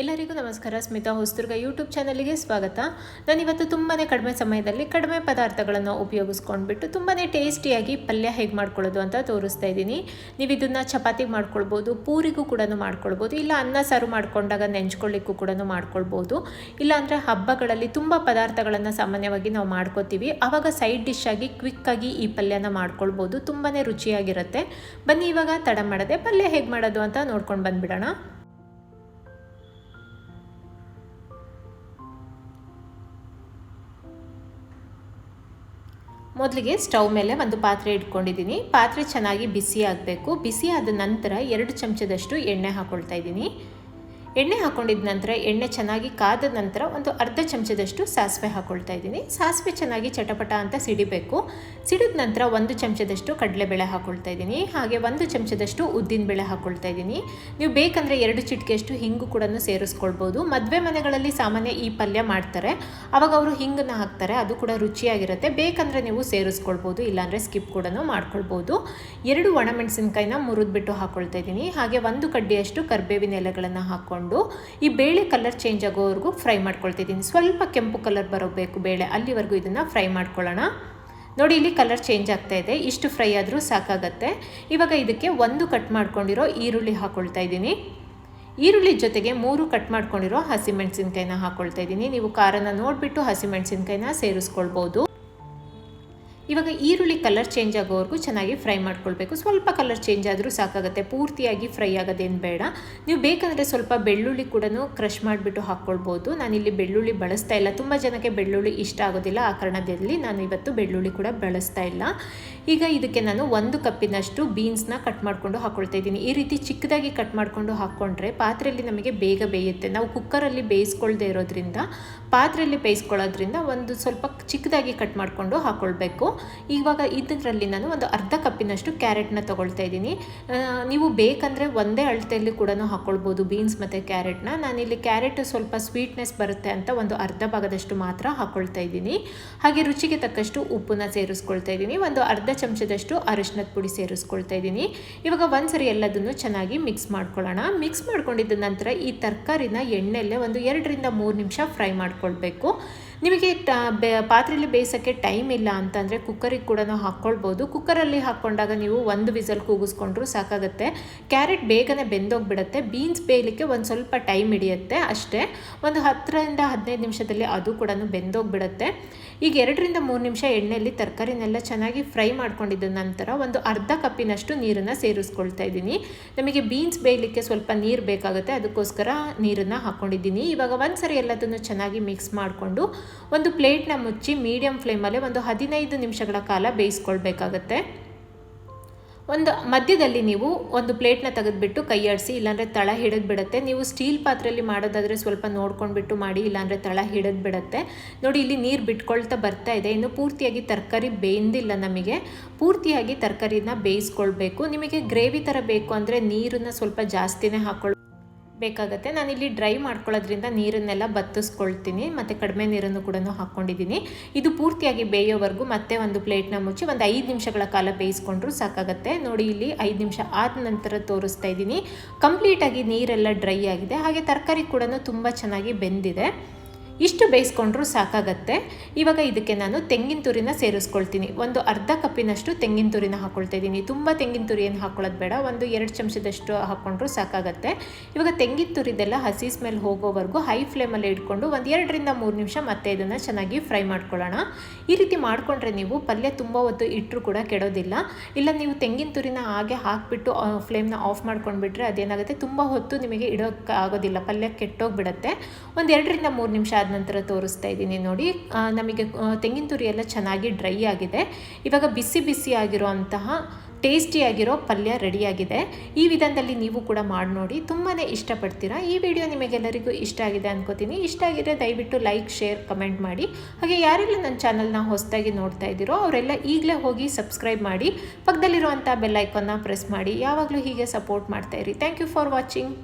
ಎಲ್ಲರಿಗೂ ನಮಸ್ಕಾರ. ಸ್ಮಿತಾ ಹೊಸದುರ್ಗ ಯೂಟ್ಯೂಬ್ ಚಾನಲ್ಗೆ ಸ್ವಾಗತ. ನಾನಿವತ್ತು ತುಂಬಾ ಕಡಿಮೆ ಸಮಯದಲ್ಲಿ ಕಡಿಮೆ ಪದಾರ್ಥಗಳನ್ನು ಉಪಯೋಗಿಸ್ಕೊಂಡ್ಬಿಟ್ಟು ತುಂಬಾ ಟೇಸ್ಟಿಯಾಗಿ ಪಲ್ಯ ಹೇಗೆ ಮಾಡ್ಕೊಳ್ಳೋದು ಅಂತ ತೋರಿಸ್ತಾ ಇದ್ದೀನಿ. ನೀವು ಇದನ್ನು ಚಪಾತಿ ಮಾಡ್ಕೊಳ್ಬೋದು, ಪೂರಿಗೂ ಕೂಡ ಮಾಡ್ಕೊಳ್ಬೋದು, ಇಲ್ಲ ಅನ್ನ ಸಾರು ಮಾಡ್ಕೊಂಡಾಗ ನೆಂಚ್ಕೊಳ್ಳಿಕ್ಕೂ ಕೂಡ ಮಾಡ್ಕೊಳ್ಬೋದು. ಇಲ್ಲಾಂದರೆ ಹಬ್ಬಗಳಲ್ಲಿ ತುಂಬ ಪದಾರ್ಥಗಳನ್ನು ಸಾಮಾನ್ಯವಾಗಿ ನಾವು ಮಾಡ್ಕೋತೀವಿ. ಆವಾಗ ಸೈಡ್ ಡಿಶ್ಶಾಗಿ ಕ್ವಿಕ್ಕಾಗಿ ಈ ಪಲ್ಯನ ಮಾಡ್ಕೊಳ್ಬೋದು. ತುಂಬಾ ರುಚಿಯಾಗಿರುತ್ತೆ. ಬನ್ನಿ ಇವಾಗ ತಡ ಮಾಡದೆ ಪಲ್ಯ ಹೇಗೆ ಮಾಡೋದು ಅಂತ ನೋಡ್ಕೊಂಡು ಬಂದ್ಬಿಡೋಣ. ಮೊದಲಿಗೆ ಸ್ಟವ್ ಮೇಲೆ ಒಂದು ಪಾತ್ರೆ ಇಟ್ಕೊಂಡಿದ್ದೀನಿ. ಪಾತ್ರೆ ಚೆನ್ನಾಗಿ ಬಿಸಿ ಆಗಬೇಕು. ಬಿಸಿ ಆದ ನಂತರ ಎರಡು ಚಮಚದಷ್ಟು ಎಣ್ಣೆ ಹಾಕ್ಕೊಳ್ತಾ ಇದ್ದೀನಿ. ಎಣ್ಣೆ ಹಾಕ್ಕೊಂಡಿದ ನಂತರ, ಎಣ್ಣೆ ಚೆನ್ನಾಗಿ ಕಾದ ನಂತರ ಒಂದು ಅರ್ಧ ಚಮಚದಷ್ಟು ಸಾಸಿವೆ ಹಾಕ್ಕೊಳ್ತಾ ಇದ್ದೀನಿ. ಸಾಸಿವೆ ಚೆನ್ನಾಗಿ ಚಟಪಟ ಅಂತ ಸಿಡಿಬೇಕು. ಸಿಡಿದ ನಂತರ ಒಂದು ಚಮಚದಷ್ಟು ಕಡಲೆಬೇಳೆ ಹಾಕ್ಕೊಳ್ತಾ ಇದ್ದೀನಿ. ಹಾಗೆ ಒಂದು ಚಮಚದಷ್ಟು ಉದ್ದಿನ ಬೇಳೆ ಹಾಕ್ಕೊಳ್ತಾ ಇದ್ದೀನಿ. ನೀವು ಬೇಕಂದರೆ ಎರಡು ಚಿಟಿಕೆಯಷ್ಟು ಹಿಂಗು ಕೂಡ ಸೇರಿಸ್ಕೊಳ್ಬೋದು. ಮದುವೆ ಮನೆಗಳಲ್ಲಿ ಸಾಮಾನ್ಯ ಈ ಪಲ್ಯ ಮಾಡ್ತಾರೆ. ಅವಾಗ ಅವರು ಹಿಂಗನ್ನು ಹಾಕ್ತಾರೆ. ಅದು ಕೂಡ ರುಚಿಯಾಗಿರುತ್ತೆ. ಬೇಕಂದರೆ ನೀವು ಸೇರಿಸ್ಕೊಳ್ಬೋದು, ಇಲ್ಲಾಂದರೆ ಸ್ಕಿಪ್ ಕೂಡ ಮಾಡ್ಕೊಳ್ಬೋದು. ಎರಡು ಒಣಮೆಣಸಿನ್ಕಾಯಿನ ಮುರಿದ್ಬಿಟ್ಟು ಹಾಕ್ಕೊಳ್ತಾ ಇದ್ದೀನಿ. ಹಾಗೆ ಒಂದು ಕಡ್ಡಿಯಷ್ಟು ಕರ್ಬೇವಿನ ಎಲೆಗಳನ್ನು ಹಾಕ್ಕೊಂಡು ಈ ಬೇಳೆ ಕಲರ್ ಚೇಂಜ್ ಆಗೋವರೆಗೂ ಫ್ರೈ ಮಾಡ್ಕೊಳ್ತಿದ್ದೀನಿ. ಸ್ವಲ್ಪ ಕೆಂಪು ಕಲರ್ ಬರಬೇಕು ಬೇಳೆ, ಅಲ್ಲಿವರೆಗೂ ಇದನ್ನು ಫ್ರೈ ಮಾಡ್ಕೊಳ್ಳೋಣ. ನೋಡಿ, ಇಲ್ಲಿ ಕಲರ್ ಚೇಂಜ್ ಆಗ್ತಾ ಇದೆ. ಇಷ್ಟು ಫ್ರೈ ಆದರೂ ಸಾಕಾಗತ್ತೆ. ಇವಾಗ ಇದಕ್ಕೆ ಒಂದು ಕಟ್ ಮಾಡ್ಕೊಂಡಿರೋ ಈರುಳ್ಳಿ ಹಾಕ್ಕೊಳ್ತಾ ಇದ್ದೀನಿ. ಈರುಳ್ಳಿ ಜೊತೆಗೆ ಮೂರು ಕಟ್ ಮಾಡ್ಕೊಂಡಿರೋ ಹಸಿಮೆಣಸಿನ್ಕಾಯಿನ ಹಾಕ್ಕೊಳ್ತಾ ಇದ್ದೀನಿ. ನೀವು ಖಾರನ ನೋಡಿಬಿಟ್ಟು ಹಸಿಮೆಣಸಿನ್ಕಾಯಿನ ಸೇರಿಸ್ಕೊಳ್ಬೋದು. ಇವಾಗ ಈರುಳ್ಳಿ ಕಲರ್ ಚೇಂಜ್ ಆಗೋವರೆಗೂ ಚೆನ್ನಾಗಿ ಫ್ರೈ ಮಾಡ್ಕೊಳ್ಬೇಕು. ಸ್ವಲ್ಪ ಕಲರ್ ಚೇಂಜ್ ಆದರೂ ಸಾಕಾಗುತ್ತೆ. ಪೂರ್ತಿಯಾಗಿ ಫ್ರೈ ಆಗೋದೇನು ಬೇಡ. ನೀವು ಬೇಕಂದರೆ ಸ್ವಲ್ಪ ಬೆಳ್ಳುಳ್ಳಿ ಕೂಡ ಕ್ರಷ್ ಮಾಡಿಬಿಟ್ಟು ಹಾಕ್ಕೊಳ್ಬೋದು. ನಾನಿಲ್ಲಿ ಬೆಳ್ಳುಳ್ಳಿ ಬಳಸ್ತಾ ಇಲ್ಲ. ತುಂಬ ಜನಕ್ಕೆ ಬೆಳ್ಳುಳ್ಳಿ ಇಷ್ಟ ಆಗೋದಿಲ್ಲ. ಆ ಕಾರಣದಲ್ಲಿ ನಾನು ಇವತ್ತು ಬೆಳ್ಳುಳ್ಳಿ ಕೂಡ ಬಳಸ್ತಾ ಇಲ್ಲ. ಈಗ ಇದಕ್ಕೆ ನಾನು ಒಂದು ಕಪ್ಪಿನಷ್ಟು ಬೀನ್ಸ್ನ ಕಟ್ ಮಾಡಿಕೊಂಡು ಹಾಕ್ಕೊಳ್ತಾ ಇದ್ದೀನಿ. ಈ ರೀತಿ ಚಿಕ್ಕದಾಗಿ ಕಟ್ ಮಾಡಿಕೊಂಡು ಹಾಕ್ಕೊಂಡ್ರೆ ಪಾತ್ರೆಯಲ್ಲಿ ನಮಗೆ ಬೇಗ ಬೇಯುತ್ತೆ. ನಾವು ಕುಕ್ಕರಲ್ಲಿ ಬೇಯಿಸ್ಕೊಳ್ದೇ ಇರೋದ್ರಿಂದ, ಪಾತ್ರೆಯಲ್ಲಿ ಬೇಯಿಸ್ಕೊಳ್ಳೋದ್ರಿಂದ ಒಂದು ಸ್ವಲ್ಪ ಚಿಕ್ಕದಾಗಿ ಕಟ್ ಮಾಡಿಕೊಂಡು ಹಾಕ್ಕೊಳ್ಬೇಕು ಇವಾಗ ಇದರಲ್ಲಿ ನಾನು ಒಂದು ಅರ್ಧ ಕಪ್ಪಿನಷ್ಟು ಕ್ಯಾರೆಟ್ನ ತೊಗೊಳ್ತಾ ಇದ್ದೀನಿ. ನೀವು ಬೇಕಂದರೆ ಒಂದೇ ಅಳತೆಯಲ್ಲಿ ಕೂಡ ಹಾಕ್ಕೊಳ್ಬೋದು ಬೀನ್ಸ್ ಮತ್ತು ಕ್ಯಾರೆಟ್ನ. ಇಲ್ಲಿ ಕ್ಯಾರೆಟ್ ಸ್ವಲ್ಪ ಸ್ವೀಟ್ನೆಸ್ ಬರುತ್ತೆ ಅಂತ ಒಂದು ಅರ್ಧ ಭಾಗದಷ್ಟು ಮಾತ್ರ ಹಾಕ್ಕೊಳ್ತಾ ಇದ್ದೀನಿ. ಹಾಗೆ ರುಚಿಗೆ ತಕ್ಕಷ್ಟು ಉಪ್ಪನ್ನ ಸೇರಿಸ್ಕೊಳ್ತಾ ಇದ್ದೀನಿ. ಒಂದು ಅರ್ಧ ಚಮಚದಷ್ಟು ಅರಿಶಿನದ ಪುಡಿ ಸೇರಿಸ್ಕೊಳ್ತಾ ಇದ್ದೀನಿ. ಇವಾಗ ಒಂದ್ಸರಿ ಎಲ್ಲದನ್ನು ಚೆನ್ನಾಗಿ ಮಿಕ್ಸ್ ಮಾಡ್ಕೊಳ್ಳೋಣ. ಮಿಕ್ಸ್ ಮಾಡ್ಕೊಂಡಿದ್ದ ನಂತರ ಈ ತರಕಾರಿನ ಎಣ್ಣೆಲ್ಲೇ ಒಂದು ಎರಡರಿಂದ ಮೂರು ನಿಮಿಷ ಫ್ರೈ ಮಾಡ್ಕೊಳ್ಬೇಕು. ನಿಮಗೆ ಟ ಬೆ, ಪಾತ್ರೆಯಲ್ಲಿ ಬೇಯಿಸೋಕ್ಕೆ ಟೈಮ್ ಇಲ್ಲ ಅಂತಂದರೆ ಕುಕ್ಕರಿಗೆ ಕೂಡ ಹಾಕ್ಕೊಳ್ಬೋದು. ಕುಕ್ಕರಲ್ಲಿ ಹಾಕ್ಕೊಂಡಾಗ ನೀವು ಒಂದು ವಿಸಲ್ ಕೂಗಿಸ್ಕೊಂಡ್ರೂ ಸಾಕಾಗುತ್ತೆ. ಕ್ಯಾರೆಟ್ ಬೇಗನೆ ಬೆಂದೋಗ್ಬಿಡುತ್ತೆ. ಬೀನ್ಸ್ ಬೇಯಲಿಕ್ಕೆ ಒಂದು ಸ್ವಲ್ಪ ಟೈಮ್ ಹಿಡಿಯುತ್ತೆ ಅಷ್ಟೇ. ಒಂದು ಹತ್ತರಿಂದ ಹದಿನೈದು ನಿಮಿಷದಲ್ಲಿ ಅದು ಕೂಡ ಬೆಂದೋಗ್ಬಿಡುತ್ತೆ. ಈಗ ಎರಡರಿಂದ ಮೂರು ನಿಮಿಷ ಎಣ್ಣೆಯಲ್ಲಿ ತರಕಾರಿನೆಲ್ಲ ಚೆನ್ನಾಗಿ ಫ್ರೈ ಮಾಡ್ಕೊಂಡಿದ್ದ ನಂತರ ಒಂದು ಅರ್ಧ ಕಪ್ಪಿನಷ್ಟು ನೀರನ್ನು ಸೇರಿಸ್ಕೊಳ್ತಾ ಇದ್ದೀನಿ. ನಮಗೆ ಬೀನ್ಸ್ ಬೇಯಲಿಕ್ಕೆ ಸ್ವಲ್ಪ ನೀರು ಬೇಕಾಗುತ್ತೆ. ಅದಕ್ಕೋಸ್ಕರ ನೀರನ್ನು ಹಾಕ್ಕೊಂಡಿದ್ದೀನಿ ಇವಾಗ ಒಂದು ಸರಿ ಎಲ್ಲದನ್ನು ಚೆನ್ನಾಗಿ ಮಿಕ್ಸ್ ಮಾಡಿಕೊಂಡು ಒಂದು ಪ್ಲೇಟ್ನ ಮುಚ್ಚಿ ಮೀಡಿಯಂ ಫ್ಲೇಮಲ್ಲಿ ಒಂದು ಹದಿನೈದು ನಿಮಿಷಗಳ ಕಾಲ ಬೇಯಿಸ್ಕೊಳ್ಬೇಕಾಗತ್ತೆ. ಒಂದು ಮಧ್ಯದಲ್ಲಿ ನೀವು ಒಂದು ಪ್ಲೇಟ್ನ ತೆಗೆದುಬಿಟ್ಟು ಕೈ ಆಡಿಸಿ, ಇಲ್ಲಾಂದರೆ ತಳ ಹಿಡಿದು ಬಿಡುತ್ತೆ ನೀವು ಸ್ಟೀಲ್ ಪಾತ್ರೆಯಲ್ಲಿ ಮಾಡೋದಾದರೆ ಸ್ವಲ್ಪ ನೋಡ್ಕೊಂಡ್ಬಿಟ್ಟು ಮಾಡಿ, ಇಲ್ಲಾಂದರೆ ತಳ ಹಿಡಿದು ಬಿಡುತ್ತೆ ನೋಡಿ, ಇಲ್ಲಿ ನೀರು ಬಿಟ್ಕೊಳ್ತಾ ಬರ್ತಾ ಇದೆ. ಇನ್ನು ಪೂರ್ತಿಯಾಗಿ ತರಕಾರಿ ಬೇಯ್ದಿಲ್ಲ ನಮಗೆ. ಪೂರ್ತಿಯಾಗಿ ತರಕಾರಿನ ಬೇಯಿಸ್ಕೊಳ್ಬೇಕು. ನಿಮಗೆ ಗ್ರೇವಿ ಥರ ಬೇಕು ಅಂದರೆ ನೀರನ್ನು ಸ್ವಲ್ಪ ಜಾಸ್ತಿನೇ ಹಾಕ್ಕೊಳ್ ಬೇಕಾಗುತ್ತೆ. ನಾನಿಲ್ಲಿ ಡ್ರೈ ಮಾಡ್ಕೊಳ್ಳೋದ್ರಿಂದ ನೀರನ್ನೆಲ್ಲ ಬತ್ತಿಸ್ಕೊಳ್ತೀನಿ. ಮತ್ತು ಕಡಿಮೆ ನೀರನ್ನು ಕೂಡ ಹಾಕ್ಕೊಂಡಿದ್ದೀನಿ. ಇದು ಪೂರ್ತಿಯಾಗಿ ಬೇಯೋವರೆಗೂ ಮತ್ತೆ ಒಂದು ಪ್ಲೇಟ್ನ ಮುಚ್ಚಿ ಒಂದು ಐದು ನಿಮಿಷಗಳ ಕಾಲ ಬೇಯಿಸ್ಕೊಂಡ್ರೂ ಸಾಕಾಗುತ್ತೆ. ನೋಡಿ, ಇಲ್ಲಿ ಐದು ನಿಮಿಷ ಆದ ನಂತರ ತೋರಿಸ್ತಾ ಇದ್ದೀನಿ. ಕಂಪ್ಲೀಟಾಗಿ ನೀರೆಲ್ಲ ಡ್ರೈ ಆಗಿದೆ. ಹಾಗೆ ತರಕಾರಿ ಕೂಡ ತುಂಬ ಚೆನ್ನಾಗಿ ಬೆಂದಿದೆ. ಇಷ್ಟು ಬೇಯಿಸ್ಕೊಂಡ್ರೂ ಸಾಕಾಗತ್ತೆ. ಇವಾಗ ಇದಕ್ಕೆ ನಾನು ತೆಂಗಿನ ತುರಿನ ಸೇರಿಸ್ಕೊಳ್ತೀನಿ. ಒಂದು ಅರ್ಧ ಕಪ್ಪಿನಷ್ಟು ತೆಂಗಿನ ತುರಿನ ಹಾಕ್ಕೊಳ್ತಾ ಇದ್ದೀನಿ ತುಂಬ ತೆಂಗಿನ ತುರಿ ಏನು ಹಾಕ್ಕೊಳ್ಳೋದು ಬೇಡ. ಒಂದು ಎರಡು ಚಮಚದಷ್ಟು ಹಾಕ್ಕೊಂಡ್ರೂ ಸಾಕಾಗತ್ತೆ. ಇವಾಗ ತೆಂಗಿನ ತುರಿದೆಲ್ಲ ಹಸಿ ಸ್ಮೆಲ್ ಹೋಗೋವರೆಗೂ ಹೈ ಫ್ಲೇಮಲ್ಲಿ ಇಟ್ಕೊಂಡು ಒಂದು ಎರಡರಿಂದ ಮೂರು ನಿಮಿಷ ಮತ್ತೆ ಇದನ್ನು ಚೆನ್ನಾಗಿ ಫ್ರೈ ಮಾಡ್ಕೊಳ್ಳೋಣ. ಈ ರೀತಿ ಮಾಡಿಕೊಂಡ್ರೆ ನೀವು ಪಲ್ಯ ತುಂಬ ಹೊತ್ತು ಇಟ್ಟರು ಕೂಡ ಕೆಡೋದಿಲ್ಲ. ಇಲ್ಲ ನೀವು ತೆಂಗಿನ ತುರಿನ ಹಾಗೆ ಹಾಕಿಬಿಟ್ಟು ಫ್ಲೇಮ್ನ ಆಫ್ ಮಾಡ್ಕೊಂಡ್ಬಿಟ್ರೆ ಅದೇನಾಗುತ್ತೆ? ತುಂಬ ಹೊತ್ತು ನಿಮಗೆ ಇಡೋಕ್ಕೆ ಆಗೋದಿಲ್ಲ. ಪಲ್ಯ ಕೆಟ್ಟೋಗ್ಬಿಡತ್ತೆ. ಒಂದು ಎರಡರಿಂದ ಮೂರು ನಿಮಿಷ ನಂತರ ತೋರಿಸ್ತಾ ಇದ್ದೀನಿ ನೋಡಿ. ನಮಗೆ ತೆಂಗಿನ ತುರಿ ಎಲ್ಲ ಚೆನ್ನಾಗಿ ಡ್ರೈ ಆಗಿದೆ. ಇವಾಗ ಬಿಸಿ ಬಿಸಿ ಆಗಿರೋ ಅಂತಹ ಟೇಸ್ಟಿಯಾಗಿರೋ ಪಲ್ಯ ರೆಡಿಯಾಗಿದೆ. ಈ ವಿಧಾನದಲ್ಲಿ ನೀವು ಕೂಡ ಮಾಡಿ ನೋಡಿ. ತುಂಬಾ ಇಷ್ಟಪಡ್ತೀರಾ. ಈ ವಿಡಿಯೋ ನಿಮಗೆಲ್ಲರಿಗೂ ಇಷ್ಟ ಆಗಿದೆ ಅನ್ಕೋತೀನಿ. ಇಷ್ಟ ಆಗಿದ್ರೆ ದಯವಿಟ್ಟು ಲೈಕ್, ಶೇರ್, ಕಮೆಂಟ್ ಮಾಡಿ. ಹಾಗೆ ಯಾರೆಲ್ಲ ನನ್ನ ಚಾನಲ್ನ ಹೊಸದಾಗಿ ನೋಡ್ತಾ ಇದ್ದೀರೋ, ಅವರೆಲ್ಲ ಈಗಲೇ ಹೋಗಿ ಸಬ್ಸ್ಕ್ರೈಬ್ ಮಾಡಿ. ಪಕ್ಕದಲ್ಲಿರುವಂಥ ಬೆಲ್ಲೈಕನ್ನ ಪ್ರೆಸ್ ಮಾಡಿ. ಯಾವಾಗಲೂ ಹೀಗೆ ಸಪೋರ್ಟ್ ಮಾಡ್ತಾ ಇರಿ. Thank you for watching.